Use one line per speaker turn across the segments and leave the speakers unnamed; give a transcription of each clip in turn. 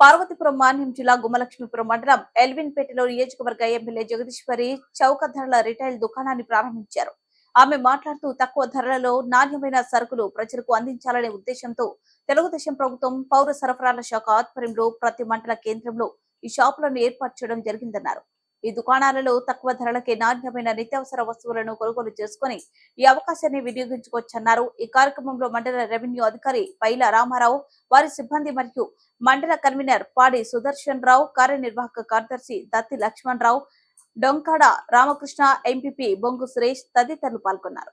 పార్వతీపురం మాన్యం జిల్లా గుమ్మలక్ష్మీపురం మండలం ఎల్విన్పేటలో నియోజకవర్గ ఎమ్మెల్యే జగదీశ్వరి చౌక ధరల రిటైల్ దుకాణాన్ని ప్రారంభించారు. ఆమె మాట్లాడుతూ తక్కువ ధరలలో నాణ్యమైన సరుకులు ప్రజలకు అందించాలనే ఉద్దేశంతో తెలుగుదేశం ప్రభుత్వం పౌర సరఫరాల శాఖ ఆధ్వర్యంలో ప్రతి మండల కేంద్రంలో ఈ షాపులను ఏర్పాటు చేయడం జరిగిందన్నారు. ఈ దుకాణాలలో తక్కువ ధరలకే నాణ్యమైన నిత్యావసర వస్తువులను కొనుగోలు చేసుకుని ఈ అవకాశాన్ని వినియోగించుకోవచ్చన్నారు. ఈ కార్యక్రమంలో మండల రెవెన్యూ అధికారి పైల రామారావు వారి సిబ్బంది మరియు మండల కన్వీనర్ పాడి సుదర్శన్ రావు కార్యనిర్వాహక కార్యదర్శి దత్తి లక్ష్మణ్ రావు డొంకాడ రామకృష్ణ ఎంపీపీ బొంగు సురేష్ తదితరులు పాల్గొన్నారు.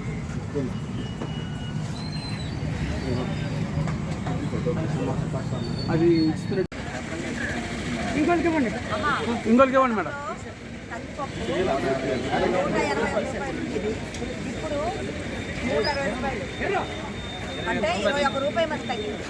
అది ఇంకోళ్ళకి ఇవ్వండి. ఇంకోళ్ళకి ఇవ్వండి మేడం.
అంటే ఇరవై ఒక్క రూపాయి మనకి తగ్గింది.